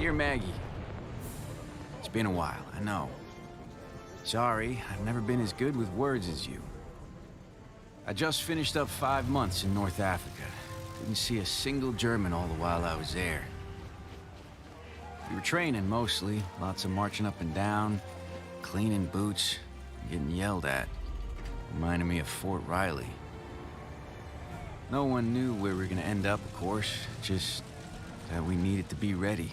Dear Maggie, it's been a while, I know. Sorry, I've never been as good with words as you. I just finished up five months in North Africa. Didn't see a single German all the while I was there. We were training mostly, lots of marching up and down, cleaning boots, getting yelled at. Reminded me of Fort Riley. No one knew where we were gonna end up, of course, just that we needed to be ready.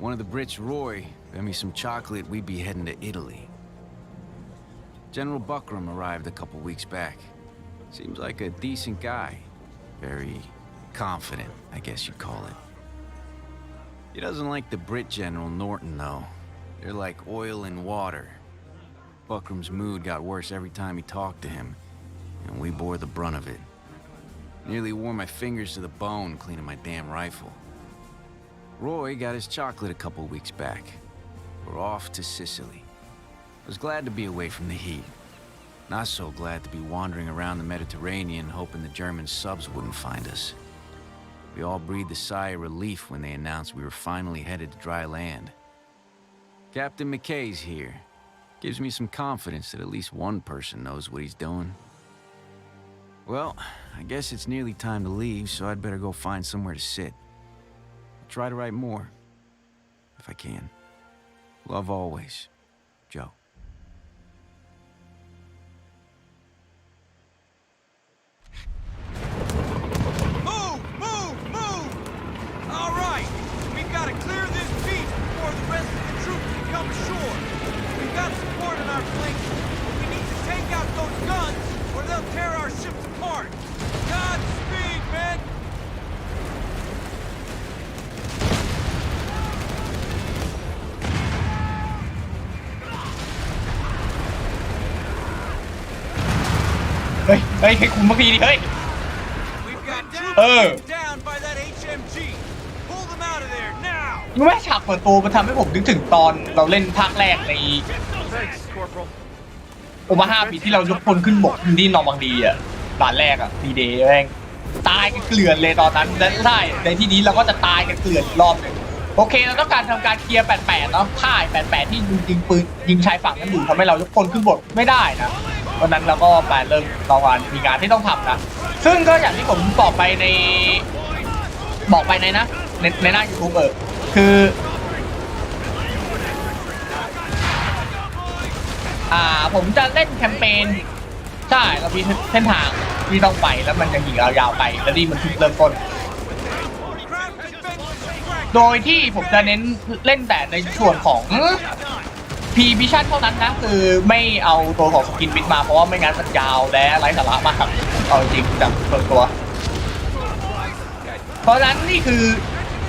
One of the Brits, Roy, got me some chocolate. We'd be heading to Italy. General Buckram arrived a couple weeks back. Seems like a decent guy. Very confident, I guess you'd call it. He doesn't like the Brit General Norton, though. They're like oil and water. Buckram's mood got worse every time he talked to him, and we bore the brunt of it. Nearly wore my fingers to the bone cleaning my damn rifle. Roy got his chocolate a couple weeks back. We're off to Sicily. I Was glad to be away from the heat. Not so glad to be wandering around the Mediterranean hoping the German subs wouldn't find us. We all breathed a sigh of relief when they announced we were finally headed to dry land. Captain McKay's here. Gives me some confidence that at least one person knows what he's doing. Well, I guess it's nearly time to leave, so I'd better go find somewhere to sit. Try to write more, if I can. Love always, Joe. เฮ้ยเฮ้ยให้คุมเมื่อกี้ดิเฮ้ย We've got troops Oh. down by that HMG. Pull them out of there now! รู้ไหมฉากเปิดตัวมันทำให้ผมนึกถึงตอนเราเล่นภาคแรกใน Thanks, Corporal. โอมาห้าปีที่เรายกพลขึ้นบกที่นอร์มังดีอะด่านแรกอะดีเดย์แม่งตายกันเกลื่อนเลยตอนนั้นและใช่ในที่นี้เราก็จะตายกันเกลื่อนอีกรอบหนึ่งโอเคเราต้องการทำการเคลียร์ 88เนาะค่าย 88 ที่ยิงยิงปืนยิงชายฝั่งนั้นอยู่ทำให้เรายกพลขึ้นบกไม่ได้นะ วันนั้นเราก็ไปเริ่มเรางานมีงานที่ต้องทำนะ ซึ่งก็อย่างที่ผมบอกไปใน บอกไปในนะ ในในหน้ายูทูบเออคือ อ่าผมจะเล่นแคมเปญใช่เรามีเส้นทางที่ต้องไปแล้วมันจะยิงเรายาวไป แล้วนี่มันเพิ่งเริ่มต้น โดยที่ผมจะเน้นเล่นแต่ในส่วนของ พีพิชั่นเท่านั้นนะคือไม่เอาตัวของสกินบิดมาเพราะว่าไม่งั้นมันยาวและไร้สาระมากเอาจริงจากส่วนตัว เพราะฉะนั้นนี่คือ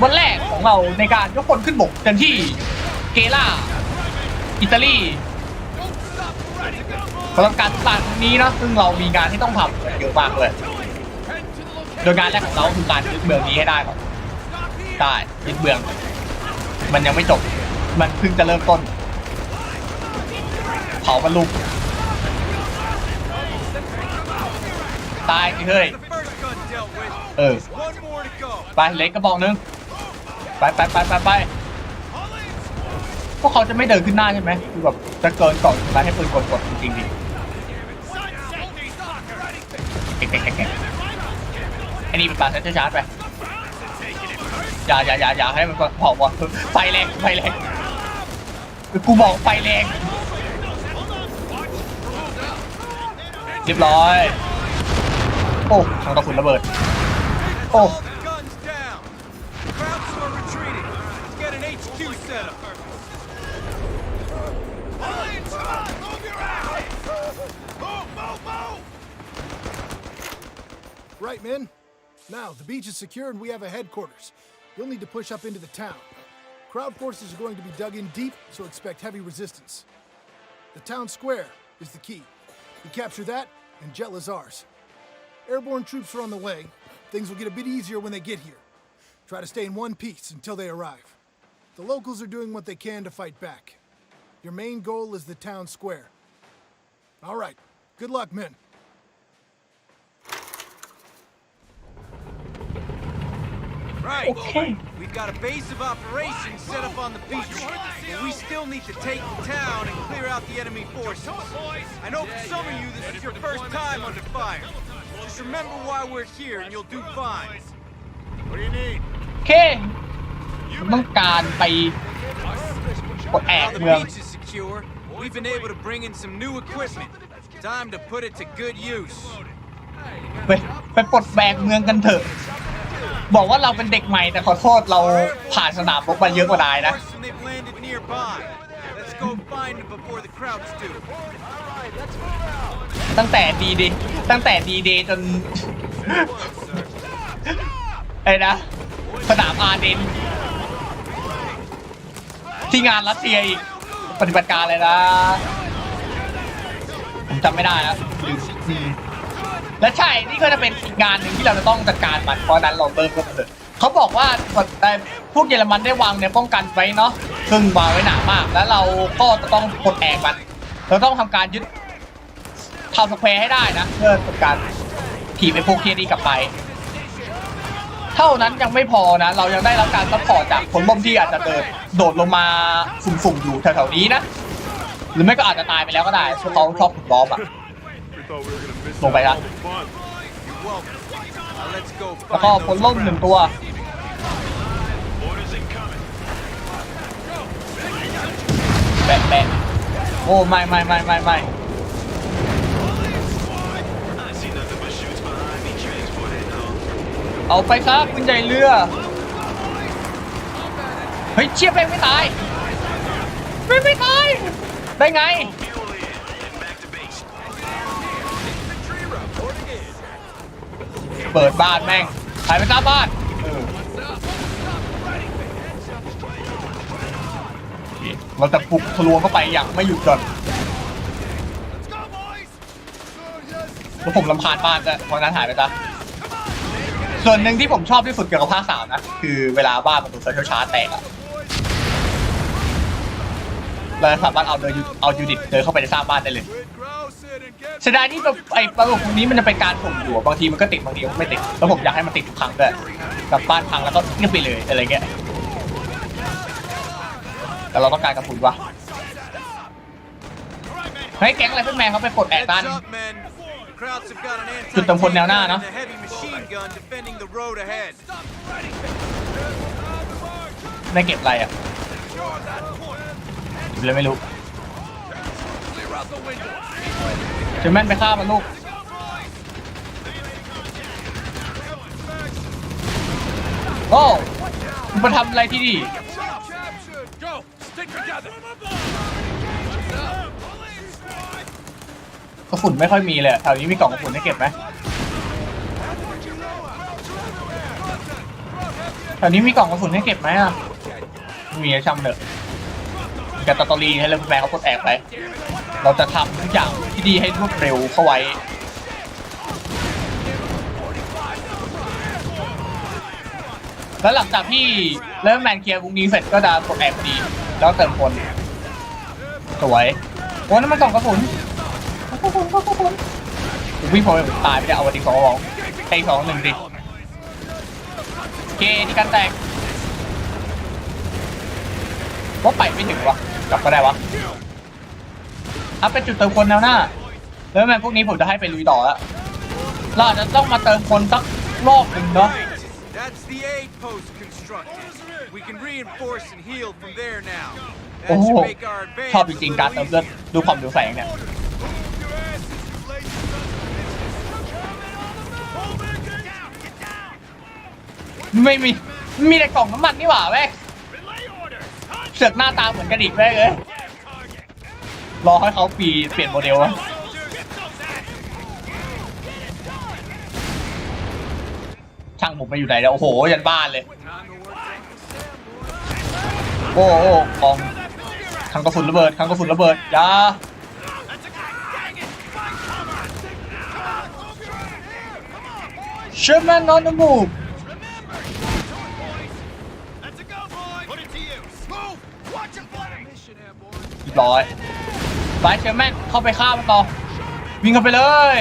วันแรกของเราในการยกคนขึ้นบกเต็มที่เกล่าอิตาลีสำหรับการตัดนี้นะซึ่งเรามีงานที่ต้องทำเยอะมากเลย โดยงานแรกของเราคือการยึดเมืองนี้ให้ได้ก่อนได้ยึดเมือง มันยังไม่จบ มันเพิ่งจะเริ่มต้น เผามันลุกตายเฮ้ยเออไปเล็กกระบอกหนึงไปไปไปไปไปพวกเขาจะไม่เดินขึ้นหน้าใช่ไหมคือแบบจะเกินก่อนมาให้ปืนกดกดจริงๆดิเก่งเก่งเก่งเก่งไอ้นี่เป็นปลาเซนเตอร์ชาร์จไปอย่าอย่าอย่าอย่าให้มันเผาว่ะไฟแรงไฟแรงกูบอกไฟแรง เรียบร้อย โอ้ทางกระสุนระเบิด โอ้ All the guns down. Krauts are retreating. Let's get an HQ set up. Move your ass! Move, move, move! Right, men. Now, the beach is secure and we have a headquarters. You'll need to push up into the town. Crowd forces are going to be dug in deep, so expect heavy resistance. The town square is the key. You capture that, and Jet ours. Airborne troops are on the way. Things will get a bit easier when they get here. Try to stay in one piece until they arrive. The locals are doing what they can to fight back. Your main goal is the town square. All right. Good luck, men. Right. Okay. We've got a base of operations set up on the beach. But we still need to take the town and clear out the enemy forces. I know for some of you this is your first time under fire. Just remember why we're here and you'll do fine. What do you need? โอเคผมต้องการไปกดแอก Now the เมือง beach is secure. We've been able to bring in some new equipment. Time to put it to good use. ไปไปปลดแบกเมืองกันเถอะ บอกว่าเราเป็นเด็กใหม่แต่ขอโทษเราผ่านสนามรบมาเยอะกว่านายนะ ตั้งแต่ดีเดตั้งแต่ดีเดจนไอ้นะสนามอาร์เดนที่งานรัสเซียอีกปฏิบัติการเลยนะผมจำไม่ได้แล้ว และใช่นี่ก็จะเป็นงานหนึ่งที่เราจะต้องจัดการมันเพราะนั้นเราเริ่มกันเลยเขาบอกว่าเอ่พวกเยอรมันได้วางเนี่ยป้องกันไว้เนาะซึ่งวางไว้หนามาก แล้วเราก็จะต้องปลดแอกมัน เราต้องทำการยึดทาวสแควร์ให้ได้นะ เพื่อทำการถีบไอ้พวกเคียนี้กลับไป เท่านั้นยังไม่พอนะ เรายังได้รับการซัพพอร์ตจากผลลมที่อาจจะเดินโดดลงมาสุ่มๆอยู่แถวๆนี้นะ หรือไม่ก็อาจจะตายไปแล้วก็ได้เพราะเขาชอบขุดล้อมอะ We thought we were gonna miss Lộn out bậy on hả? all the fun. You're welcome. Now let's go แล้วก็ find ผล those ล่มหนึ่งตัว Orders incoming. แบะแบะโอ้ไม่ไม่ไม่ไม่ไม่ I see nothing but shoots behind me. Transport it now. เอาไปซะคุณใหญ่เรือ เฮ้ยเชียบแม่งไม่ตายไม่ไม่ตาย ได้ไง เปิดบ้านแม่งหายไปตามบ้านเออเราจะปลุกทะลวงเข้าไปอย่างไม่หยุดหย่อนแล้วผมลำคาญบ้านจะเพราะนั้นหายไปซะส่วนหนึ่งที่ผมชอบที่สุดเกี่ยวกับภาคสามนะ คือเวลาบ้านมันถูกเซอร์เคิลชาร์จแตกอะเราสามารถเอาเดินเอายูนิตเดินเข้าไปในสร้างบ้านได้เลย เสียดายที่แบบไอ้ระบบตรงนี้มันจะเป็นการส่งอยู่อะบางทีมันก็ติดบางทีมันไม่ติดแล้วผมอยากให้มันติดทุกครั้งด้วยกับบ้านพังแล้วก็เงียบไปเลยอะไรเงี้ยแต่เราต้องการกระสุนวะเฮ้ยแก๊งอะไรพวกแมนเขาไปปลดแอก Heads กัน up, men. The Krauts have got an จุดเติมพลแนวหน้า anti-tank เนอะ and a heavy machine gun defending the road ahead. ได้เก็บอะไรอะเลยไม่รู้ เจอแม่นไปฆ่ามันลูกโอ้มึงมาทำอะไรที่นี่กระสุนไม่ค่อยมีเลยแถวนี้มีกล่องกระสุนให้เก็บไหมแถวนี้มีกล่องกระสุนให้เก็บไหมอะไม่มีอะช่างเถอะมีแต่ตอตอรีให้เริ่มแปลเขาปลดแอกไป เราจะทำทุกอย่างที่ดีให้รวดเร็วเข้าไว้ แล้วหลังจากที่เริ่มแมนเคียร์วงนี้เสร็จก็จะปลดแอกพอดีแล้วเติมคนสวยโอ้นั่นมันกล่องกระสุนผมวิ่งพอไปตายไม่ได้เอาวันที่สองสองไอสองหนึ่งดิเคที่กันแตกว่าไปไม่ถึงวะกลับก็ได้วะ อะเป็นจุดเติมคนแนวหน้าแล้วแม่งพวกนี้ผมจะให้ไปลุยต่อแล้วเราอาจจะต้องมาเติมคนสักรอบหนึ่งเนาะ Right. That's the aid post constructed. We can reinforce and heal from there now. โอ้ That โห should make our advance ชอบจริงๆการเติมเลือดดูความดูแสงเนี่ยไม่มีมีแต่กล่องน้ำมันนี่หว่าแม่งเสือกหน้าตาเหมือนกันอีกแม่งเลย รอให้เขาปีเปลี่ยนโมเดลวะช่างผมไปอยู่ไหนแล้วโอ้โหยันบ้านเลย โอ้โอ้กองทางกระสุนระเบิดทางกระสุนระเบิดอยาเชอร์แมน on the move Put it to use. Move. Watch it flank. เรีย บร้อยไปเชอร์แมนเข้าไปฆ่ามันต่อ วิ่งเข้าไปเลย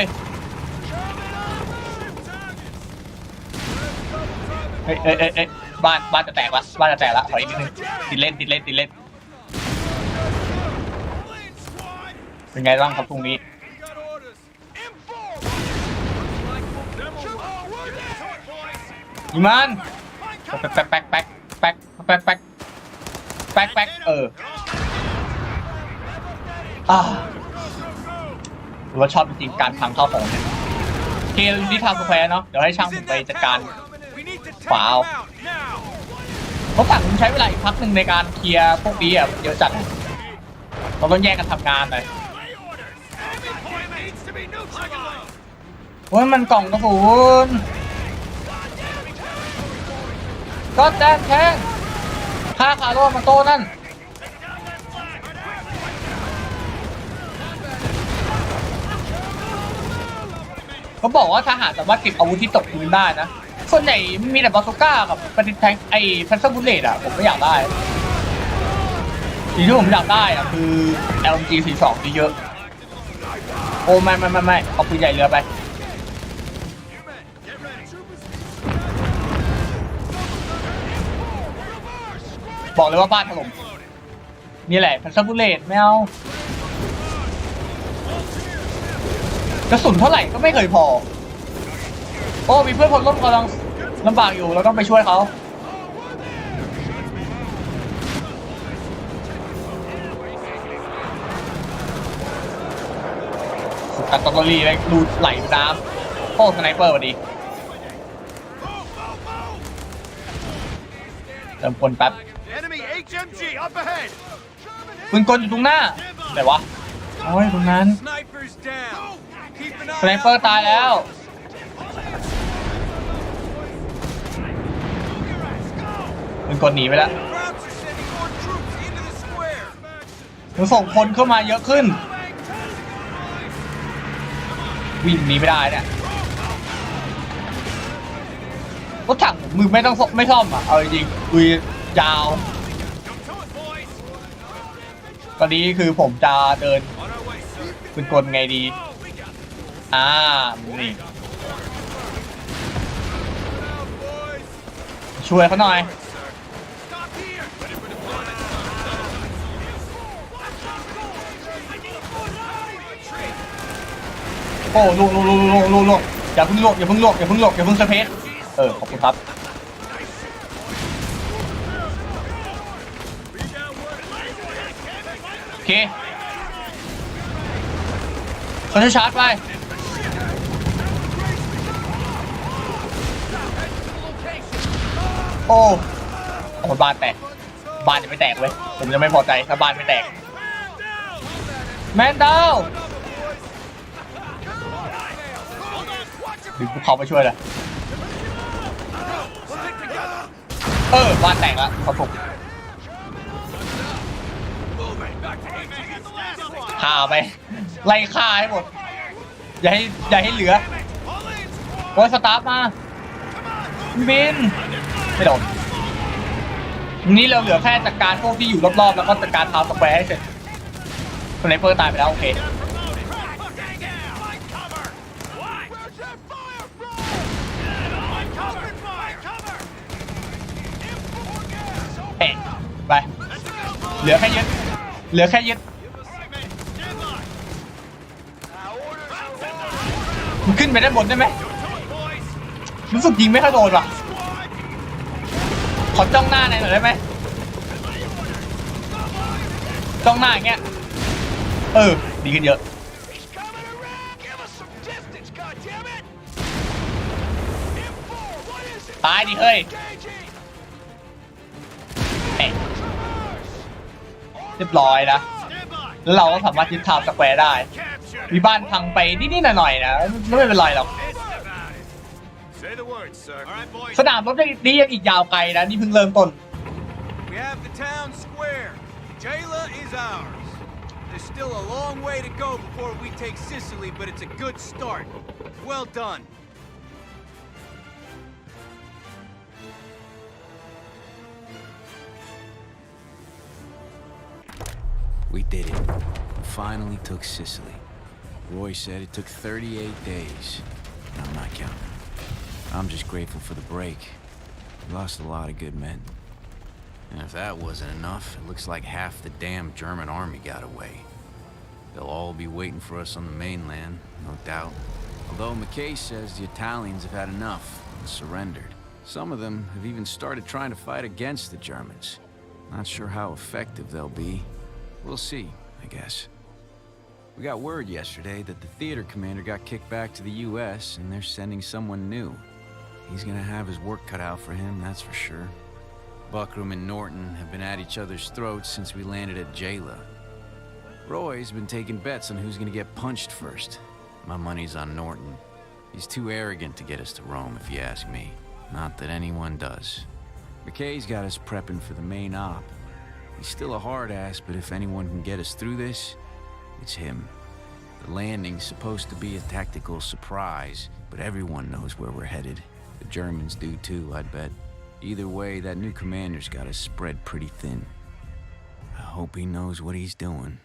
เอ้ยเอ้ยเอ้ยเอ้ยบ้านบ้านจะแตกละบ้านจะแตกละขออีกนิดนึงติดเล่นติดเล่นติดเล่น เป็นไงบ้างครับพรุ่งนี้ ยิงมันแป๊กแป๊กแป๊กแป๊กแป๊กแป๊กแป๊กแป๊กแป๊กเออ อ่าหรือว่าชอบจริงๆการพังเข้าของเนี่ยโอเคเราอยู่ที่ทาวน์สแควร์เนาะเดี๋ยวให้ช่างผมไปจัดการ We need to take Wow. them out now. เพราะฝั่งผมใช้เวลาอีกพักหนึ่งในการเคลียร์พวกนี้อะเยอะจัดเราต้องแยกกันทำงานหน่อยโอ้ยมันกล่องกระสุนก็แดนแทงฆ่าคาร์โลมาโตนั่น เขาบอกว่าทหารสามารถเก็บอาวุธที่ตกพื้นได้นะ ส่วนใหญ่มีแต่บาซูก้ากับปฏิแทงไอ้แพนซ์บุลเลตอะผมไม่อยากได้สิ่งที่ผมอยากได้อะคือ LMG 42ที่เยอะ โอ้ไม่ไม่ไม่ไม่เอาปืนใหญ่เรือไปบอกเลยว่าบ้านถล่มนี่แหละพันซับุเลตไม่เอา กระสุนเท่าไหร่ก็ไม่เคยพอ โอ้ มีเพื่อนพลร่มกำลังลำบากอยู่ เราต้องไปช่วยเขาตัดตอตอรี่ไปดูไหลน้ำโอ้สไนเปอร์พอดีเติมคนแป๊บ Enemy HMG up ahead. ปืนกลอยู่ตรงหน้าไหนวะ โอ้ยตรงนั้น สไนเปอร์ตายแล้วปืนกลหนีไปแล้วมันส่งคนเข้ามาเยอะขึ้น วิ่งหนีไม่ได้เนี่ยรถถังมือไม่ต้องไม่ซ่อมอะ เอาจริงๆลุยยาว ตอนนี้คือผมจะเดินปืนกลไงดี อ่า นี่ ช่วยเขาหน่อย โอ้ลวงลวงลวงลงลงลงอย่าเพิ่งลวงอย่าเพิ่งลวงอย่าเพิ่งลวงอย่าเพิ่งสเปซเออ ขอบคุณครับ โอเคเขาจะชาร์จไป โอ้โอ้บ้านแตก บ้านยังไม่แตกเว้ย ผมยังไม่พอใจถ้าบ้านไม่แตก แมนดาวดึงพวกเขาไปช่วยเลยเออ บ้านแตกแล้วขอบผมฆ่าไป ไล่ฆ่าให้หมด อย่าให้ อย่าให้เหลือโอ้ยสตาฟมาบิน ไม่โดนนี่เราเหลือแค่จัดการพวกที่อยู่รอบๆ แล้วก็จัดการทาวสแควร์ให้เสร็จสไนเปอร์ตายไปแล้ว โอเคไป เหลือแค่ยึด เหลือแค่ยึดขึ้นไปด้านบนได้ไหมรู้สึกยิงไม่ค่อยโดนว่ะ อจ้องหน้าหน่อยได้ไหมจ้องหน้าอย่างเงี้ย เออ ดีขึ้นเยอะ ตายดิเฮ้ยเอ๊ะเรียบร้อยนะ แล้วเราก็สามารถยึดทาวสแควร์ได้ มีบ้านพังไปนิดๆหน่อยๆนะ ไม่เป็นไรหรอก Say the word, sir. All right, boys. สนามรบนี่ยังอีกยาวไกลนะ นี่เพิ่งเริ่มต้น We have the town square. Jayla is ours. There's still a long way to go before we take Sicily, but it's a good start. Well done. We did it. We finally took Sicily. Roy said it took 38 days. And I'm not counting. I'm just grateful for the break. We lost a lot of good men. And if that wasn't enough, it looks like half the damn German army got away. They'll all be waiting for us on the mainland, no doubt. Although McKay says the Italians have had enough and surrendered. Some of them have even started trying to fight against the Germans. Not sure how effective they'll be. We'll see, I guess. We got word yesterday that the theater commander got kicked back to the U.S. and they're sending someone new. He's gonna have his work cut out for him, that's for sure. Buckram and Norton have been at each other's throats since we landed at Jayla. Roy's been taking bets on who's gonna get punched first. My money's on Norton. He's too arrogant to get us to Rome, if you ask me. Not that anyone does. McKay's got us prepping for the main op. He's still a hard ass, but if anyone can get us through this, it's him. The landing's supposed to be a tactical surprise, but everyone knows where we're headed. The Germans do too, I'd bet. Either way, that new commander's got us spread pretty thin. I hope he knows what he's doing.